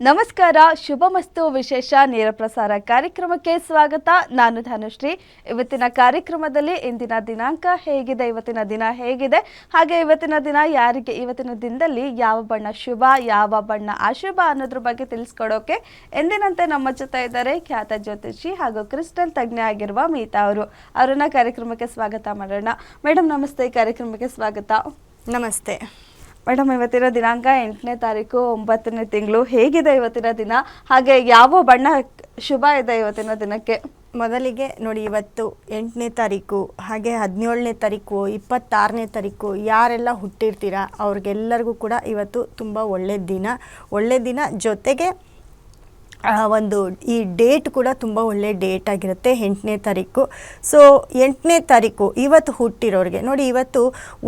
ನಮಸ್ಕಾರ ಶುಭಮಸ್ತು ವಿಶೇಷ ನೇರ ಪ್ರಸಾರ ಕಾರ್ಯಕ್ರಮಕ್ಕೆ ಸ್ವಾಗತ. ನಾನು ಧನುಶ್ರೀ. ಇವತ್ತಿನ ಕಾರ್ಯಕ್ರಮದಲ್ಲಿ ಇಂದಿನ ದಿನಾಂಕ ಹೇಗಿದೆ, ಇವತ್ತಿನ ದಿನ ಹೇಗಿದೆ? ಹಾಗೆ ಇವತ್ತಿನ ದಿನ ಯಾರಿಗೆ, ಇವತ್ತಿನ ದಿನದಲ್ಲಿ ಯಾವ ಬಣ್ಣ ಶುಭ, ಯಾವ ಬಣ್ಣ ಅಶುಭ ಅನ್ನೋದ್ರ ಬಗ್ಗೆ ತಿಳಿಸ್ಕೊಡೋಕೆ ಎಂದಿನಂತೆ ನಮ್ಮ ಜೊತೆ ಇದ್ದಾರೆ ಖ್ಯಾತ ಜ್ಯೋತಿಷಿ ಹಾಗೂ ಕ್ರಿಸ್ಟಲ್ ತಜ್ಞ ಆಗಿರುವ ಮೀತಾ ಅವರು. ಅವರನ್ನ ಕಾರ್ಯಕ್ರಮಕ್ಕೆ ಸ್ವಾಗತ ಮಾಡೋಣ. ಮೇಡಮ್ ನಮಸ್ತೆ. ಕಾರ್ಯಕ್ರಮಕ್ಕೆ ಸ್ವಾಗತ. ನಮಸ್ತೆ. ಮೇಡಮ್, ಇವತ್ತಿನ ದಿನಾಂಕ ಎಂಟನೇ ತಾರೀಕು ಒಂಬತ್ತನೇ ತಿಂಗಳು. ಹೇಗಿದೆ ಇವತ್ತಿನ ದಿನ? ಹಾಗೆ ಯಾವ ಬಣ್ಣ ಶುಭ ಇದೆ ಇವತ್ತಿನ ದಿನಕ್ಕೆ? ಮೊದಲಿಗೆ ನೋಡಿ, ಇವತ್ತು ಎಂಟನೇ ತಾರೀಕು, ಹಾಗೆ ಹದಿನೇಳನೇ ತಾರೀಕು, ಇಪ್ಪತ್ತಾರನೇ ತಾರೀಕು, ಯಾರೆಲ್ಲ ಹುಟ್ಟಿರ್ತೀರಾ ಅವ್ರಿಗೆಲ್ಲರಿಗೂ ಕೂಡ ಇವತ್ತು ತುಂಬ ಒಳ್ಳೆಯ ದಿನ. ಒಳ್ಳೆಯ ದಿನ ಜೊತೆಗೆ ಒಂದು ಈ ಡೇಟ್ ಕೂಡ ತುಂಬ ಒಳ್ಳೆಯ ಡೇಟ್ ಆಗಿರುತ್ತೆ, ಎಂಟನೇ ತಾರೀಕು. ಸೊ ಎಂಟನೇ ತಾರೀಕು ಇವತ್ತು ಹುಟ್ಟಿರೋರಿಗೆ, ನೋಡಿ ಇವತ್ತು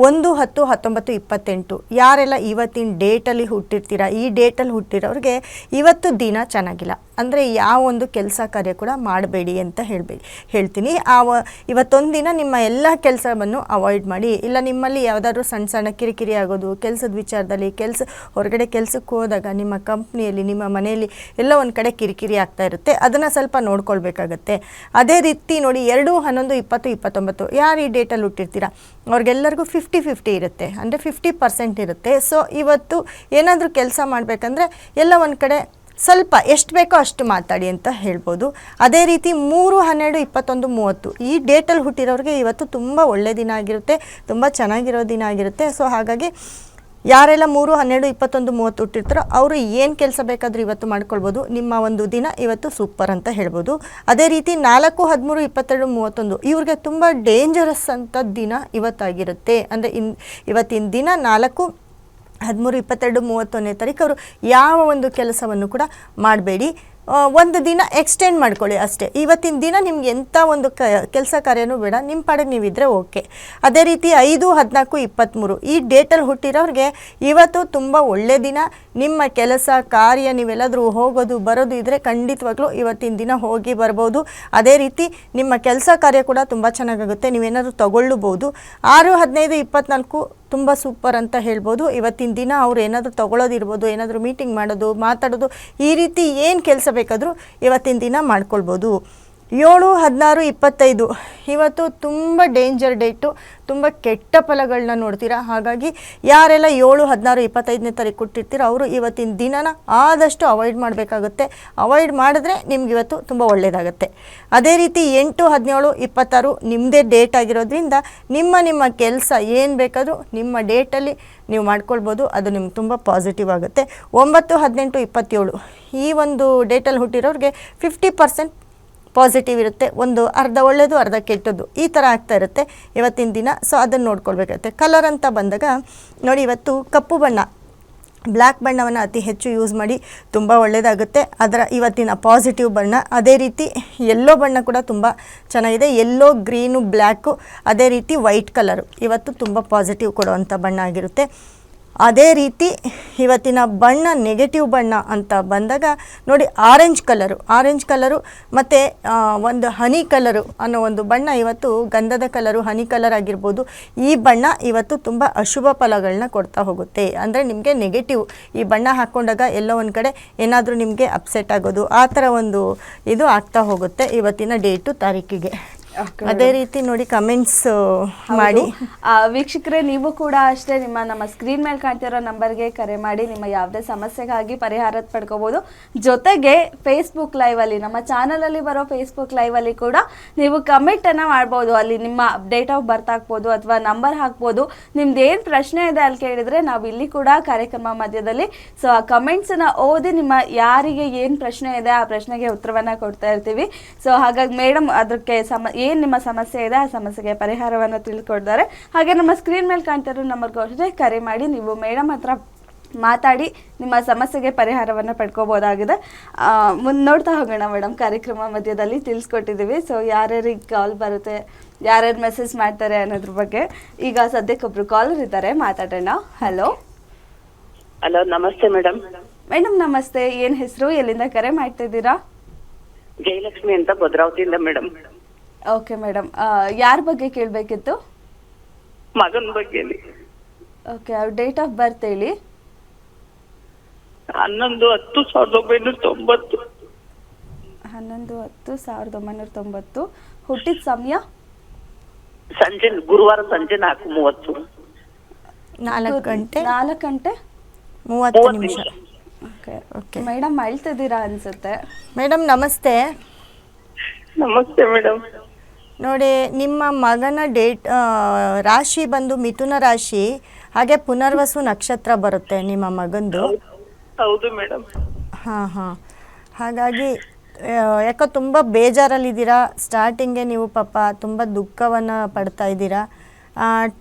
ಒಂದು ಹತ್ತು ಹತ್ತೊಂಬತ್ತು ಇಪ್ಪತ್ತೆಂಟು, ಯಾರೆಲ್ಲ ಇವತ್ತಿನ ಡೇಟಲ್ಲಿ ಹುಟ್ಟಿರ್ತೀರ, ಈ ಡೇಟಲ್ಲಿ ಹುಟ್ಟಿರೋರಿಗೆ ಇವತ್ತು ದಿನ ಚೆನ್ನಾಗಿಲ್ಲ. ಅಂದರೆ ಯಾವ ಒಂದು ಕೆಲಸ ಕಾರ್ಯ ಕೂಡ ಮಾಡಬೇಡಿ ಅಂತ ಹೇಳಬೇಡಿ. ಹೇಳ್ತೀನಿ. ಆ ಇವತ್ತೊಂದು ದಿನ ನಿಮ್ಮ ಎಲ್ಲ ಕೆಲಸವನ್ನು ಅವಾಯ್ಡ್ ಮಾಡಿ. ಇಲ್ಲ ನಿಮ್ಮಲ್ಲಿ ಯಾವುದಾದ್ರೂ ಸಣ್ಣ ಸಣ್ಣ ಕಿರಿಕಿರಿ ಆಗೋದು, ಕೆಲಸದ ವಿಚಾರದಲ್ಲಿ ಕೆಲಸ, ಹೊರಗಡೆ ಕೆಲಸಕ್ಕೆ ಹೋದಾಗ ನಿಮ್ಮ ಕಂಪ್ನಿಯಲ್ಲಿ ನಿಮ್ಮ ಮನೆಯಲ್ಲಿ ಎಲ್ಲ ಒಂದು ಕಡೆ ಕಿರಿಕಿರಿ ಆಗ್ತಾ ಇರುತ್ತೆ. ಅದನ್ನು ಸ್ವಲ್ಪ ನೋಡ್ಕೊಳ್ಬೇಕಾಗತ್ತೆ. ಅದೇ ರೀತಿ ನೋಡಿ, ಎರಡು, ಹನ್ನೊಂದು, ಇಪ್ಪತ್ತು, ಇಪ್ಪತ್ತೊಂಬತ್ತು, ಯಾರು ಈ ಡೇಟಲ್ಲಿ ಹುಟ್ಟಿರ್ತೀರ? ಅವ್ರಿಗೆಲ್ಲರಿಗೂ ಫಿಫ್ಟಿ ಫಿಫ್ಟಿ ಇರುತ್ತೆ. ಅಂದರೆ ಫಿಫ್ಟಿ ಪರ್ಸೆಂಟ್ ಇರುತ್ತೆ. ಸೊ ಇವತ್ತು ಏನಾದರೂ ಕೆಲಸ ಮಾಡಬೇಕಂದ್ರೆ ಎಲ್ಲ ಒಂದು ಕಡೆ ಸ್ವಲ್ಪ ಎಷ್ಟು ಬೇಕೋ ಅಷ್ಟು ಮಾತಾಡಿ ಅಂತ ಹೇಳ್ಬೋದು. ಅದೇ ರೀತಿ ಮೂರು, ಹನ್ನೆರಡು, ಇಪ್ಪತ್ತೊಂದು, ಮೂವತ್ತು ಈ ಡೇಟಲ್ಲಿ ಹುಟ್ಟಿರೋರಿಗೆ ಇವತ್ತು ತುಂಬ ಒಳ್ಳೆಯ ದಿನ ಆಗಿರುತ್ತೆ, ತುಂಬ ಚೆನ್ನಾಗಿರೋ ದಿನ ಆಗಿರುತ್ತೆ. ಸೊ ಹಾಗಾಗಿ ಯಾರೆಲ್ಲ ಮೂರು, ಹನ್ನೆರಡು, ಇಪ್ಪತ್ತೊಂದು, ಮೂವತ್ತು ಹುಟ್ಟಿರ್ತಾರೋ ಅವರು ಏನು ಕೆಲಸ ಬೇಕಾದರೂ ಇವತ್ತು ಮಾಡ್ಕೊಳ್ಬೋದು. ನಿಮ್ಮ ಒಂದು ದಿನ ಇವತ್ತು ಸೂಪರ್ ಅಂತ ಹೇಳ್ಬೋದು. ಅದೇ ರೀತಿ ನಾಲ್ಕು, ಹದಿಮೂರು, ಇಪ್ಪತ್ತೆರಡು, ಮೂವತ್ತೊಂದು ಇವ್ರಿಗೆ ತುಂಬ ಡೇಂಜರಸ್ ಅಂತ ದಿನ ಇವತ್ತಾಗಿರುತ್ತೆ. ಅಂದರೆ ಇನ್ ಇವತ್ತಿನ ದಿನ ನಾಲ್ಕು ಹದಿಮೂರು, ಇಪ್ಪತ್ತೆರಡು, ಮೂವತ್ತೊಂದನೇ ತಾರೀಕು ಅವರು ಯಾವ ಒಂದು ಕೆಲಸವನ್ನು ಕೂಡ ಮಾಡಬೇಡಿ. ಒಂದು ದಿನ ಎಕ್ಸ್ಟೆಂಡ್ ಮಾಡ್ಕೊಳ್ಳಿ ಅಷ್ಟೇ. ಇವತ್ತಿನ ದಿನ ನಿಮ್ಗೆ ಎಂಥ ಒಂದು ಕ, ಕೆಲಸ ಕಾರ್ಯನೂ ಬೇಡ. ನಿಮ್ಮ ಪಾಡಿಗೆ ನೀವಿದ್ದರೆ ಓಕೆ ಅದೇ ರೀತಿ ಐದು, ಹದಿನಾಲ್ಕು ಇಪ್ಪತ್ತ್ಮೂರು ಈ ಡೇಟಲ್ಲಿ ಹುಟ್ಟಿರೋರಿಗೆ ಇವತ್ತು ತುಂಬ ಒಳ್ಳೆಯ ದಿನ. ನಿಮ್ಮ ಕೆಲಸ, ಕಾರ್ಯ ನೀವೆಲ್ಲಾದರೂ ಹೋಗೋದು, ಬರೋದು ಇದ್ದರೆ ಖಂಡಿತವಾಗ್ಲೂ ಇವತ್ತಿನ ದಿನ ಹೋಗಿ ಬರ್ಬೋದು. ಅದೇ ರೀತಿ ನಿಮ್ಮ ಕೆಲಸ ಕಾರ್ಯ ಕೂಡ ತುಂಬ ಚೆನ್ನಾಗಾಗುತ್ತೆ. ನೀವೇನಾದರೂ ತಗೊಳ್ಳಬಹುದು ಆರು, ಹದಿನೈದು, ಇಪ್ಪತ್ನಾಲ್ಕು ತುಂಬ ಸೂಪರ್ ಅಂತ ಹೇಳ್ಬೋದು. ಇವತ್ತಿನ ದಿನ ಅವ್ರು ಏನಾದರೂ ತೊಗೊಳೋದಿರ್ಬೋದು, ಏನಾದರೂ ಮೀಟಿಂಗ್ ಮಾಡೋದು, ಮಾತಾಡೋದು, ಈ ರೀತಿ ಏನು ಕೆಲಸ ಬೇಕಾದರೂ ಇವತ್ತಿನ ದಿನ ಮಾಡ್ಕೊಳ್ಬೋದು. ಏಳು ಹದಿನಾರು ಇಪ್ಪತ್ತೈದು. ಇವತ್ತು ತುಂಬ ಡೇಂಜರ್ ಡೇಟು ತುಂಬ ಕೆಟ್ಟ ಫಲಗಳನ್ನ ನೋಡ್ತೀರಾ? ಹಾಗಾಗಿ ಯಾರೆಲ್ಲ ಏಳು ಹದಿನಾರು ಇಪ್ಪತ್ತೈದನೇ ತಾರೀಕು ಕೊಟ್ಟಿರ್ತೀರೋ ಅವರು ಇವತ್ತಿನ ದಿನನ ಆದಷ್ಟು ಅವಾಯ್ಡ್ ಮಾಡಬೇಕಾಗುತ್ತೆ. ಅವಾಯ್ಡ್ ಮಾಡಿದ್ರೆ ನಿಮ್ಗೆ ಇವತ್ತು ತುಂಬ ಒಳ್ಳೆಯದಾಗುತ್ತೆ ಅದೇ ರೀತಿ ಎಂಟು ಹದಿನೇಳು ಇಪ್ಪತ್ತಾರು ನಿಮ್ಮದೇ ಡೇಟ್ ಆಗಿರೋದ್ರಿಂದ ನಿಮ್ಮ ನಿಮ್ಮ ಕೆಲಸ ಏನು ಬೇಕಾದರೂ ನಿಮ್ಮ ಡೇಟಲ್ಲಿ ನೀವು ಮಾಡ್ಕೊಳ್ಬೋದು. ಅದು ನಿಮ್ಗೆ ತುಂಬ ಪಾಸಿಟಿವ್ ಆಗುತ್ತೆ. ಒಂಬತ್ತು ಹದಿನೆಂಟು ಇಪ್ಪತ್ತೇಳು. ಈ ಒಂದು ಡೇಟಲ್ಲಿ ಹುಟ್ಟಿರೋರಿಗೆ ಫಿಫ್ಟಿ ಪರ್ಸೆಂಟ್ ಪಾಸಿಟಿವ್ ಇರುತ್ತೆ, ಒಂದು ಅರ್ಧ ಒಳ್ಳೆಯದು ಅರ್ಧ ಕೆಟ್ಟದ್ದು, ಈ ಥರ ಆಗ್ತಾ ಇರುತ್ತೆ ಇವತ್ತಿನ ದಿನ. ಸೊ ಅದನ್ನು ನೋಡ್ಕೊಳ್ಬೇಕಾಗುತ್ತೆ. ಕಲರ್ ಅಂತ ಬಂದಾಗ, ನೋಡಿ ಇವತ್ತು ಕಪ್ಪು ಬಣ್ಣ ಬ್ಲ್ಯಾಕ್ ಬಣ್ಣವನ್ನು ಅತಿ ಹೆಚ್ಚು ಯೂಸ್ ಮಾಡಿ ತುಂಬ ಒಳ್ಳೆಯದಾಗುತ್ತೆ ಅದರ ಇವತ್ತಿನ ಪಾಸಿಟಿವ್ ಬಣ್ಣ, ಅದೇ ರೀತಿ ಎಲ್ಲೋ ಬಣ್ಣ ಕೂಡ ತುಂಬ ಚೆನ್ನಾಗಿದೆ. ಎಲ್ಲೋ ಗ್ರೀನು ಬ್ಲ್ಯಾಕು ಅದೇ ರೀತಿ ವೈಟ್ ಕಲರು ಇವತ್ತು ತುಂಬ ಪಾಸಿಟಿವ್ ಕೊಡುವಂಥ ಬಣ್ಣ ಆಗಿರುತ್ತೆ. ಅದೇ ರೀತಿ ಇವತ್ತಿನ ಬಣ್ಣ ನೆಗೆಟಿವ್ ಬಣ್ಣ ಅಂತ ಬಂದಾಗ ನೋಡಿ ಆರೆಂಜ್ ಕಲರು ಆರೆಂಜ್ ಕಲರು ಮತ್ತು ಒಂದು ಹನಿ ಕಲರು ಅನ್ನೋ ಒಂದು ಬಣ್ಣ ಇವತ್ತು ಗಂಧದ ಕಲರು ಹನಿ ಕಲರ್ ಆಗಿರ್ಬೋದು. ಈ ಬಣ್ಣ ಇವತ್ತು ತುಂಬ ಅಶುಭ ಫಲಗಳನ್ನ ಕೊಡ್ತಾ ಹೋಗುತ್ತೆ. ಅಂದರೆ ನಿಮಗೆ ನೆಗೆಟಿವ್ ಈ ಬಣ್ಣ ಹಾಕ್ಕೊಂಡಾಗ ಎಲ್ಲೋ ಒಂದು ಕಡೆ ಏನಾದರೂ ನಿಮಗೆ ಅಪ್ಸೆಟ್ ಆಗೋದು, ಆ ಥರ ಒಂದು ಇದು ಆಗ್ತಾ ಹೋಗುತ್ತೆ ಇವತ್ತಿನ ಡೇಟು ತಾರೀಕಿಗೆ. ಅದೇ ರೀತಿ ನೋಡಿ ಕಮೆಂಟ್ಸ್ ಮಾಡಿ. ವೀಕ್ಷಕರೇ ನೀವು ಕೂಡ ಅಷ್ಟೇ ನಿಮ್ಮ ನಮ್ಮ ಸ್ಕ್ರೀನ್ ಮೇಲೆ ಕಾಣ್ತಿರೋ ನಂಬರ್ಗೆ ಕರೆ ಮಾಡಿ ನಿಮ್ಮ ಯಾವುದೇ ಸಮಸ್ಯೆಗಾಗಿ ಪರಿಹಾರ ಪಡ್ಕೋಬಹುದು ಜೊತೆಗೆ ಫೇಸ್ಬುಕ್ ಲೈವ್ ಅಲ್ಲಿ ನಮ್ಮ ಚಾನಲ್ ಅಲ್ಲಿ ಬರೋ ಫೇಸ್ಬುಕ್ ಲೈವ್ ಅಲ್ಲಿ ಕೂಡ ನೀವು ಕಮೆಂಟ್ ಅನ್ನ ಮಾಡಬಹುದು ಅಲ್ಲಿ ನಿಮ್ಮ ಡೇಟ್ ಆಫ್ ಬರ್ತ್ ಹಾಕ್ಬೋದು ಅಥವಾ ನಂಬರ್ ಹಾಕ್ಬೋದು. ನಿಮ್ದು ಏನ್ ಪ್ರಶ್ನೆ ಇದೆ ಅಲ್ಲಿ ಕೇಳಿದ್ರೆ ನಾವು ಇಲ್ಲಿ ಕೂಡ ಕಾರ್ಯಕ್ರಮ ಮಧ್ಯದಲ್ಲಿ ಸೊ ಆ ಕಮೆಂಟ್ಸ್ನ ಓದಿ ನಿಮ್ಮ ಯಾರಿಗೆ ಏನ್ ಪ್ರಶ್ನೆ ಇದೆ ಆ ಪ್ರಶ್ನೆಗೆ ಉತ್ತರವನ್ನ ಕೊಡ್ತಾ ಇರ್ತೀವಿ. ಸೊ ಹಾಗಾಗಿ ಮೇಡಮ್ ಅದಕ್ಕೆ ಸಮ ಏನ್ ನಿಮ್ಮ ಸಮಸ್ಯೆ ಇದೆ ಆ ಸಮಸ್ಯೆಗೆ ಪರಿಹಾರವನ್ನ ತಿಳ್ಕೊಡ್ತಾರೆ. ಹಾಗೆ ನಮ್ಮ ಸ್ಕ್ರೀನ್ ಮೇಲೆ ಕಾಣ್ತಾ ಇರೋ ನಂಬರ್ಗೂ ಅಷ್ಟೇ ಕರೆ ಮಾಡಿ ನೀವು ಮೇಡಮ್ ಹತ್ರ ಮಾತಾಡಿ ನಿಮ್ಮ ಸಮಸ್ಯೆಗೆ ಪರಿಹಾರವನ್ನು ಪಡ್ಕೋಬೋದಾಗಿದೆ. ಮುಂದೆ ನೋಡ್ತಾ ಹೋಗೋಣ ಮೇಡಮ್ ಕಾರ್ಯಕ್ರಮ ಮಧ್ಯದಲ್ಲಿ ತಿಳಿಸ್ಕೊಟ್ಟಿದ್ದೀವಿ. ಸೊ ಯಾರ್ಯಾರಿಗೆ ಕಾಲ್ ಬರುತ್ತೆ ಯಾರ್ಯಾರು ಮೆಸೇಜ್ ಮಾಡ್ತಾರೆ ಅನ್ನೋದ್ರ ಬಗ್ಗೆ ಈಗ ಸದ್ಯಕ್ಕೆ ಒಬ್ರು ಕಾಲರ್ ಇದ್ದಾರೆ ಮಾತಾಡೋಣ. ಹಲೋ ಹಲೋ ನಮಸ್ತೆ ಮೇಡಮ್ ಮೇಡಮ್ ನಮಸ್ತೆ. ಏನ್ ಹೆಸರು? ಎಲ್ಲಿಂದ ಕರೆ ಮಾಡ್ತಿದ್ದೀರಾ? ಜಯಲಕ್ಷ್ಮಿ ಅಂತ ಭದ್ರಾವತಿಯಿಂದ ಮೇಡಮ್ ಓಕೆ ಮೇಡಮ್ ಯಾರ ಬಗ್ಗೆ ಕೇಳಬೇಕಿತ್ತು? ಮಗನ ಬಗ್ಗೆ ಓಕೆ ಅವ್ರ ಡೇಟ್ ಆಫ್ ಬರ್ತ್ ಹೇಳಿ. ಹನ್ನೊಂದು ಹತ್ತು ಸಾವಿರದ ಒಂಬೈನೂರ ತೊಂಬತ್ತು. ಹನ್ನೊಂದು ಹತ್ತು ಸಾವಿರದ ಒಂಬೈನೂರ ತೊಂಬತ್ತು. ಹುಟ್ಟಿದ ಸಮಯ? ಸಂಜೆ ಗುರುವಾರ ಸಂಜೆ ನಾಲ್ಕು ಮೂವತ್ತು. ನಾಲ್ಕು ಗಂಟೆ? ನಾಲ್ಕು ಗಂಟೆ? ಮೂವತ್ತು ನಿಮಿಷ. ಓಕೆ ಓಕೆ ಮೇಡಮ್ ಅಳ್ತಿದ್ದೀರಾ ಅನ್ಸುತ್ತೆ. ಮೇಡಮ್ ನಮಸ್ತೆ. ನಮಸ್ತೆ ಮೇಡಮ್ ನೋಡಿ ನಿಮ್ಮ ಮಗನ ಡೇಟ್ ರಾಶಿ ಬಂದು ಮಿಥುನ ರಾಶಿ ಹಾಗೆ ಪುನರ್ವಸು ನಕ್ಷತ್ರ ಬರುತ್ತೆ ನಿಮ್ಮ ಮಗಂದು. ಹೌದು ಮೇಡಮ್. ಹಾಂ ಹಾಂ. ಹಾಗಾಗಿ ಯಾಕೋ ತುಂಬ ಬೇಜಾರಲ್ಲಿದ್ದೀರಾ? ಸ್ಟಾರ್ಟಿಂಗೆ ನೀವು ಪಾಪ ತುಂಬ ದುಃಖವನ್ನು ಪಡ್ತಾ ಇದ್ದೀರಾ?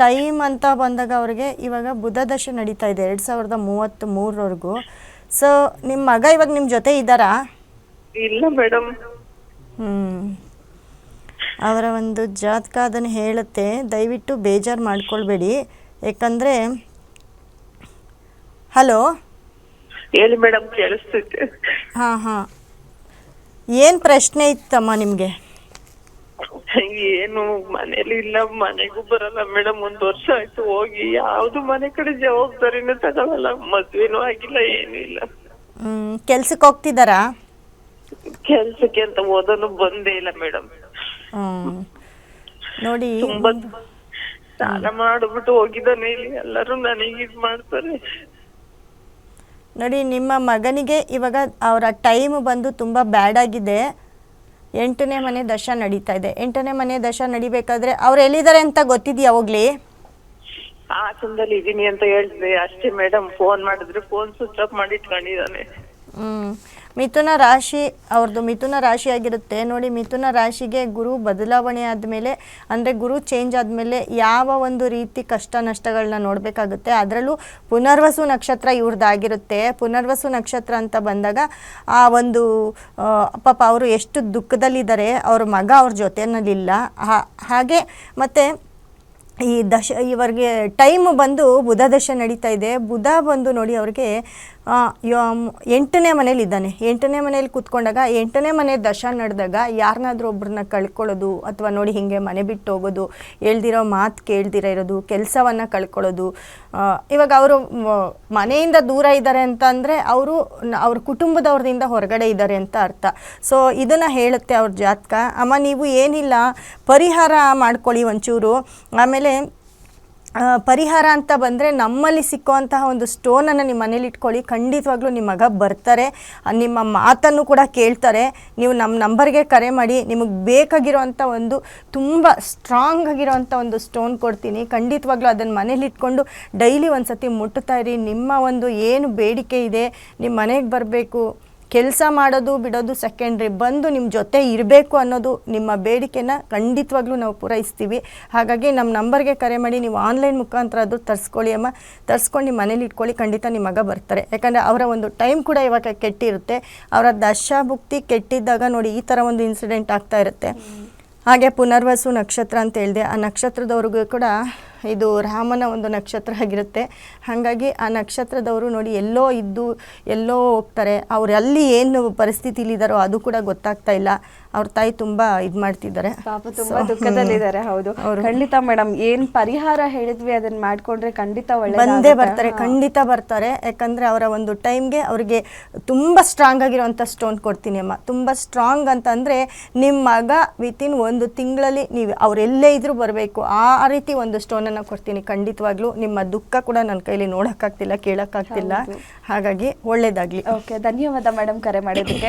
ಟೈಮ್ ಅಂತ ಬಂದಾಗ ಅವ್ರಿಗೆ ಇವಾಗ ಬುಧ ದಶೆ ನಡೀತಾ ಇದೆ ಎರಡು ಸಾವಿರದ ಮೂವತ್ತು ಮೂರವರೆಗೂ ಸೊ ನಿಮ್ಮ ಮಗ ಇವಾಗ ನಿಮ್ಮ ಜೊತೆ ಇದ್ದಾರಾ? ಇಲ್ಲ ಮೇಡಮ್. ಹ್ಞೂ ಅವರ ಒಂದು ಜಾತಕ ಅದನ್ನು ಹೇಳುತ್ತೆ. ದಯವಿಟ್ಟು ಬೇಜಾರು ಮಾಡ್ಕೊಳ್ಬೇಡಿ. ಯಾಕಂದ್ರೆ ಹಲೋ? ಹೇಳಿ ಮೇಡಮ್ ಕೇಳಿಸ್ತೈತೆ ಹಾ ಹಾ. ಏನು ಪ್ರಶ್ನೆ ಇತ್ತಮ್ಮ ನಿಮಗೆ? ಏನು ಮನೇಲಿ ಇಲ್ಲ ಮನೆಗೂ ಬರಲ್ಲ ಮೇಡಮ್. ಒಂದ್ ವರ್ಷ ಆಯ್ತು ಹೋಗಿ. ಯಾವ್ದು ಮನೆ ಕಡೆ ಜವಾಬ್ದಾರಿನೂ ತಗೊಳಲ್ಲ. ಮದ್ವೆನೂ ಆಗಿಲ್ಲ ಏನೂ ಇಲ್ಲ. ಕೆಲ್ಸಕ್ಕೆ ಹೋಗ್ತಿದ್ದಾರಾ? ಕೆಲ್ಸಕ್ಕೆ ಅಂತ ಓದೋನು ಬಂದೇ ಇಲ್ಲ ಮೇಡಮ್. ಹ್ಮ್. ನೋಡಿ. ತುಂಬಾ ಸ್ನಾನ ಮಾಡ್ಬಿಟ್ಟು ಹೋಗಿದ್ದಾನೆ ಇಲ್ಲಿ. ಎಲ್ಲರೂ ನನಗೆ ಇದ್ ಮಾಡ್ತಾರೆ. ನೋಡಿ ನಿಮ್ಮ ಮಗನಿಗೆ ಇವಾಗ ಅವರ ಟೈಮ್ ಬಂದು ತುಂಬಾ ಬ್ಯಾಡ್ ಆಗಿದೆ. ಎಂಟನೇ ಮನೆ ದಶ ನಡೀತಾ ಇದೆ. ಎಂಟನೇ ಮನೆ ದಶ ನಡಿಬೇಕಾದ್ರೆ ಅವ್ರು ಎಲ್ಲಿದ್ದಾರೆ ಅಂತ ಗೊತ್ತಿದ್ಯಾ ಹೋಗ್ಲಿ? ಹಾಸನದಲ್ಲಿ ಇದೀನಿ ಅಂತ ಹೇಳಿದೆ. ಅಷ್ಟೇ ಮೇಡಮ್ ಫೋನ್ ಮಾಡಿದ್ರೆ ಫೋನ್ ಸ್ವಿಚ್ ಆಫ್ ಮಾಡಿ ಇಟ್ಕೊಂಡಿದ್ದಾನೆ. ಹ್ಮ್. ಮಿಥುನ ರಾಶಿ ಅವ್ರದ್ದು ಮಿಥುನ ರಾಶಿ ಆಗಿರುತ್ತೆ. ನೋಡಿ, ಮಿಥುನ ರಾಶಿಗೆ ಗುರು ಬದಲಾವಣೆ ಆದಮೇಲೆ, ಅಂದರೆ ಗುರು ಚೇಂಜ್ ಆದಮೇಲೆ ಯಾವ ಒಂದು ರೀತಿ ಕಷ್ಟ ನಷ್ಟಗಳನ್ನ ನೋಡಬೇಕಾಗುತ್ತೆ. ಅದರಲ್ಲೂ ಪುನರ್ವಸು ನಕ್ಷತ್ರ ಇವ್ರದ್ದಾಗಿರುತ್ತೆ ಪುನರ್ವಸು ನಕ್ಷತ್ರ ಅಂತ ಬಂದಾಗ, ಆ ಒಂದು ಪಾಪ ಅವರು ಎಷ್ಟು ದುಃಖದಲ್ಲಿದ್ದಾರೆ, ಅವ್ರ ಮಗ ಅವ್ರ ಜೊತೆಯಲ್ಲಿಲ್ಲ ಹಾಗೆ ಮತ್ತು ಈ ದಶ, ಇವರಿಗೆ ಟೈಮ್ ಬಂದು ಬುಧ ದಶ ನಡೀತಾ ಇದೆ. ಬುಧ ಬಂದು ನೋಡಿ ಅವ್ರಿಗೆ ಎಂಟನೇ ಮನೇಲಿ ಇದ್ದಾನೆ. ಎಂಟನೇ ಮನೇಲಿ ಕೂತ್ಕೊಂಡಾಗ, ಎಂಟನೇ ಮನೆ ದಶ ನಡೆದಾಗ ಯಾರನ್ನಾದ್ರೂ ಒಬ್ರನ್ನ ಕಳ್ಕೊಳ್ಳೋದು ಅಥವಾ ನೋಡಿ ಹಿಂಗೆ ಮನೆ ಬಿಟ್ಟು ಹೋಗೋದು, ಹೇಳ್ದಿರೋ ಮಾತು ಕೇಳ್ದಿರ ಇರೋದು, ಕೆಲಸವನ್ನು ಕಳ್ಕೊಳ್ಳೋದು ಇವಾಗ ಅವರು ಮನೆಯಿಂದ ದೂರ ಇದ್ದಾರೆ ಅಂತ ಅಂದರೆ ಅವರು ಅವ್ರ ಕುಟುಂಬದವ್ರದಿಂದ ಹೊರಗಡೆ ಇದ್ದಾರೆ ಅಂತ ಅರ್ಥ. ಸೊ ಇದನ್ನು ಹೇಳುತ್ತೆ ಅವ್ರ ಜಾತಕ. ಅಮ್ಮ, ನೀವು ಏನಿಲ್ಲ, ಪರಿಹಾರ ಮಾಡ್ಕೊಳ್ಳಿ ಒಂಚೂರು. ಆಮೇಲೆ ಪರಿಹಾರ ಅಂತ ಬಂದರೆ ನಮ್ಮಲ್ಲಿ ಸಿಕ್ಕುವಂತಹ ಒಂದು ಸ್ಟೋನನ್ನು ನಿಮ್ಮ ಮನೇಲಿ ಇಟ್ಕೊಳ್ಳಿ. ಖಂಡಿತವಾಗ್ಲೂ ನಿಮ್ಮ ಮಗ ಬರ್ತಾರೆ. ನಿಮ್ಮ ಮಾತನ್ನು ಕೂಡ ಕೇಳ್ತಾರೆ. ನೀವು ನಮ್ಮ ನಂಬರ್ಗೆ ಕರೆ ಮಾಡಿ. ನಿಮಗೆ ಬೇಕಾಗಿರೋವಂಥ ಒಂದು ತುಂಬ ಸ್ಟ್ರಾಂಗ್ ಆಗಿರೋವಂಥ ಒಂದು ಸ್ಟೋನ್ ಕೊಡ್ತೀನಿ. ಖಂಡಿತವಾಗ್ಲೂ ಅದನ್ನು ಮನೇಲಿ ಇಟ್ಕೊಂಡು ಡೈಲಿ ಒಂದು ಸತಿ ಮುಟ್ಟುತ್ತಾ ಇರಿ. ನಿಮ್ಮ ಒಂದು ಏನು ಬೇಡಿಕೆ ಇದೆ ನಿಮ್ಮ ಮನೆಗೆ ಬರಬೇಕು ಕೆಲಸ ಮಾಡೋದು, ಬಿಡೋದು ಸೆಕೆಂಡ್ರಿ ಬಂದು ನಿಮ್ಮ ಜೊತೆ ಇರಬೇಕು ಅನ್ನೋದು ನಿಮ್ಮ ಬೇಡಿಕೆನ ಖಂಡಿತವಾಗ್ಲೂ ನಾವು ಪೂರೈಸ್ತೀವಿ. ಹಾಗಾಗಿ ನಮ್ಮ ನಂಬರ್ಗೆ ಕರೆ ಮಾಡಿ ನೀವು ಆನ್ಲೈನ್ ಮುಖಾಂತರ ಅದು ತರಿಸ್ಕೊಳ್ಳಿ ಅಮ್ಮ. ತರಿಸ್ಕೊಂಡು ನಿಮ್ಮ ಮನೇಲಿ ಇಟ್ಕೊಳ್ಳಿ, ಖಂಡಿತ ನಿಮ್ಮ ಮಗ ಬರ್ತಾರೆ. ಯಾಕಂದರೆ ಅವರ ಒಂದು ಟೈಮ್ ಕೂಡ ಇವಾಗ ಕೆಟ್ಟಿರುತ್ತೆ. ಅವರ ದಶಾಭುಕ್ತಿ ಕೆಟ್ಟಿದ್ದಾಗ ನೋಡಿ ಈ ಥರ ಒಂದು ಇನ್ಸಿಡೆಂಟ್ ಆಗ್ತಾ ಇರುತ್ತೆ. ಹಾಗೆ ಪುನರ್ವಸು ನಕ್ಷತ್ರ ಅಂತ ಹೇಳಿದೆ, ಆ ನಕ್ಷತ್ರದವ್ರಿಗೂ ಕೂಡ ಇದು ರಾಮನ ಒಂದು ನಕ್ಷತ್ರ ಆಗಿರುತ್ತೆ. ಹಾಗಾಗಿ ಆ ನಕ್ಷತ್ರದವರು ನೋಡಿ ಎಲ್ಲೋ ಇದ್ದು ಎಲ್ಲೋ ಹೋಗ್ತಾರೆ. ಅವ್ರು ಅಲ್ಲಿ ಏನು ಪರಿಸ್ಥಿತಿಲಿದ್ದಾರೋ ಅದು ಕೂಡ ಗೊತ್ತಾಗ್ತಾ ಇಲ್ಲ. ಅವ್ರ ತಾಯಿ ತುಂಬಾ ಇದ್ ಮಾಡ್ತಿದ್ದಾರೆ. ಪಾಪ ತುಂಬಾ ದುಃಖದಲ್ಲಿದ್ದಾರೆ. ಹೌದು. ಖಂಡಿತ ಮೇಡಮ್ ಏನ್ ಪರಿಹಾರ ಹೇಳಿದ್ವಿ ಅದನ್ನ ಮಾಡ್ಕೊಂಡ್ರೆ ಖಂಡಿತ ಒಳ್ಳೆ ಬಂದೇ ಬರ್ತಾರೆ ಖಂಡಿತ ಬರ್ತಾರೆ. ಯಾಕಂದ್ರೆ ಅವರ ಒಂದು ಟೈಮ್ಗೆ ಅವ್ರಿಗೆ ತುಂಬಾ ಸ್ಟ್ರಾಂಗ್ ಆಗಿರುವಂತ ಸ್ಟೋನ್ ಕೊಡ್ತೀನಿ ಅಮ್ಮ. ತುಂಬಾ ಸ್ಟ್ರಾಂಗ್ ಅಂತಂದ್ರೆ ನಿಮ್ಮ ಮಗ ವಿತಿನ್ ಒಂದು ತಿಂಗಳಲ್ಲಿ ನೀವು ಅವ್ರೆಲ್ಲೇ ಇದ್ರೂ ಬರಬೇಕು. ಆ ರೀತಿ ಒಂದು ಸ್ಟೋನನ್ನು ಕೊಡ್ತೀನಿ. ಖಂಡಿತವಾಗ್ಲೂ ನಿಮ್ಮ ದುಃಖ ಕೂಡ ನನ್ನ ಕೈಲಿ ನೋಡಕ್ಕಾಗ್ತಿಲ್ಲ ಕೇಳಕ್ಕಾಗ್ತಿಲ್ಲ. ಹಾಗಾಗಿ ಒಳ್ಳೇದಾಗ್ಲಿ. ಓಕೆ ಧನ್ಯವಾದ ಮೇಡಮ್ ಕರೆ ಮಾಡಿದ್ದಕ್ಕೆ.